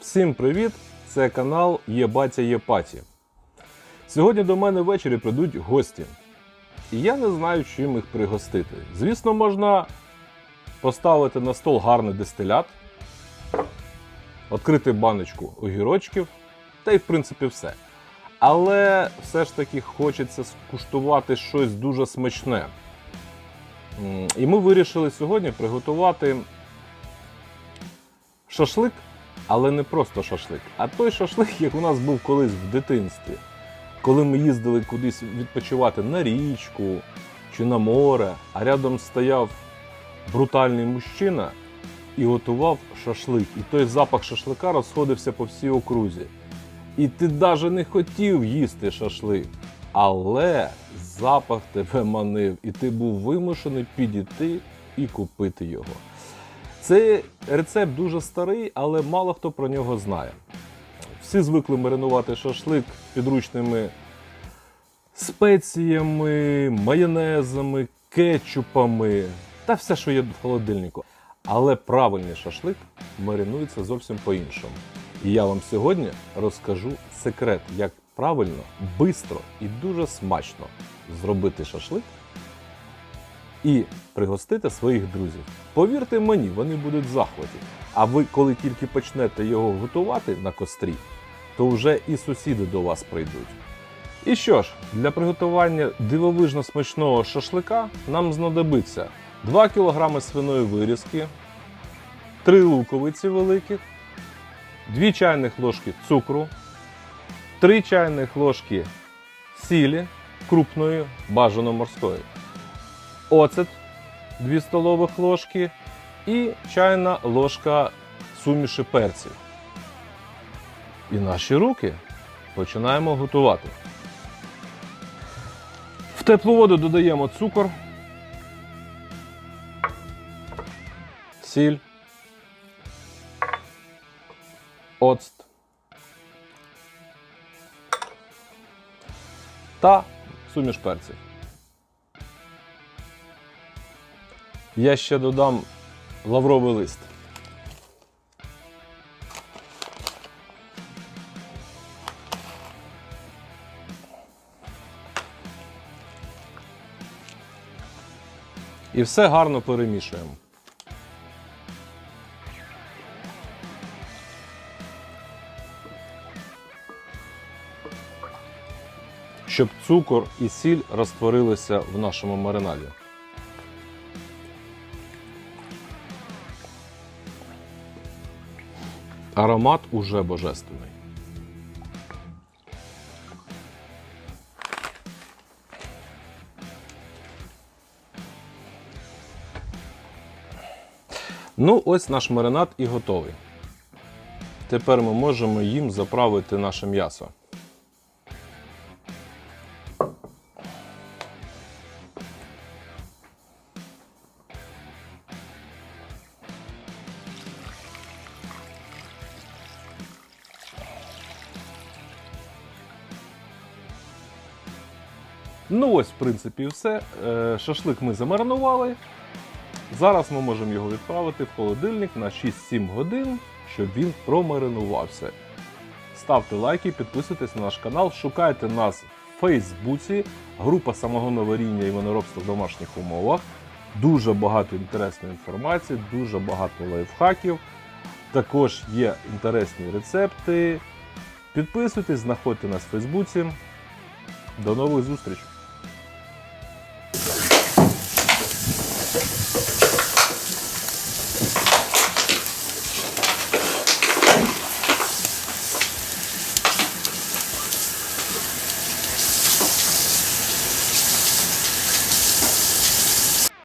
Всім привіт! Це канал Є Батя Є Паті. Сьогодні до мене ввечері прийдуть гості. І я не знаю, чим їх пригостити. Звісно, можна поставити на стол гарний дистилят, відкрити баночку огірочків, та й в принципі все. Але все ж таки хочеться скуштувати щось дуже смачне. І ми вирішили сьогодні приготувати шашлик, але не просто шашлик, а той шашлик, як у нас був колись в дитинстві. Коли ми їздили кудись відпочивати на річку чи на море, а рядом стояв брутальний мужчина і готував шашлик. І той запах шашлика розходився по всій окрузі. І ти навіть не хотів їсти шашлик, але запах тебе манив, і ти був вимушений підійти і купити його. Цей рецепт дуже старий, але мало хто про нього знає. Всі звикли маринувати шашлик підручними спеціями, майонезами, кетчупами та все, що є в холодильнику. Але правильний шашлик маринується зовсім по-іншому. І я вам сьогодні розкажу секрет, як правильно, швидко і дуже смачно зробити шашлик і пригостити своїх друзів. Повірте мені, вони будуть в захваті. А ви, коли тільки почнете його готувати на кострі, то вже і сусіди до вас прийдуть. І що ж, для приготування дивовижно смачного шашлика нам знадобиться 2 кг свиної вирізки, 3 луковиці великих, 2 чайних ложки цукру, 3 чайних ложки сілі крупної, бажано морської, оцет 2 столових ложки і чайна ложка суміші перців. І наші руки починаємо готувати. В теплу воду додаємо цукор, сіль, оцт та суміш перців. Я ще додам лавровий лист. І все гарно перемішуємо. Щоб цукор і сіль розтворилися в нашому маринаді. Аромат уже божественний. Ну, ось наш маринад і готовий. Тепер ми можемо їм заправити наше м'ясо. Ну ось, в принципі, все. Е, Шашлик ми замаринували. Зараз ми можемо його відправити в холодильник на 6-7 годин, щоб він промаринувався. Ставте лайки, підписуйтесь на наш канал, шукайте нас в Фейсбуці, група самогоноваріння і виноробства в домашніх умовах. Дуже багато інтересної інформації, дуже багато лайфхаків. Також є інтересні рецепти. Підписуйтесь, знаходьте нас в Фейсбуці. До нових зустрічей!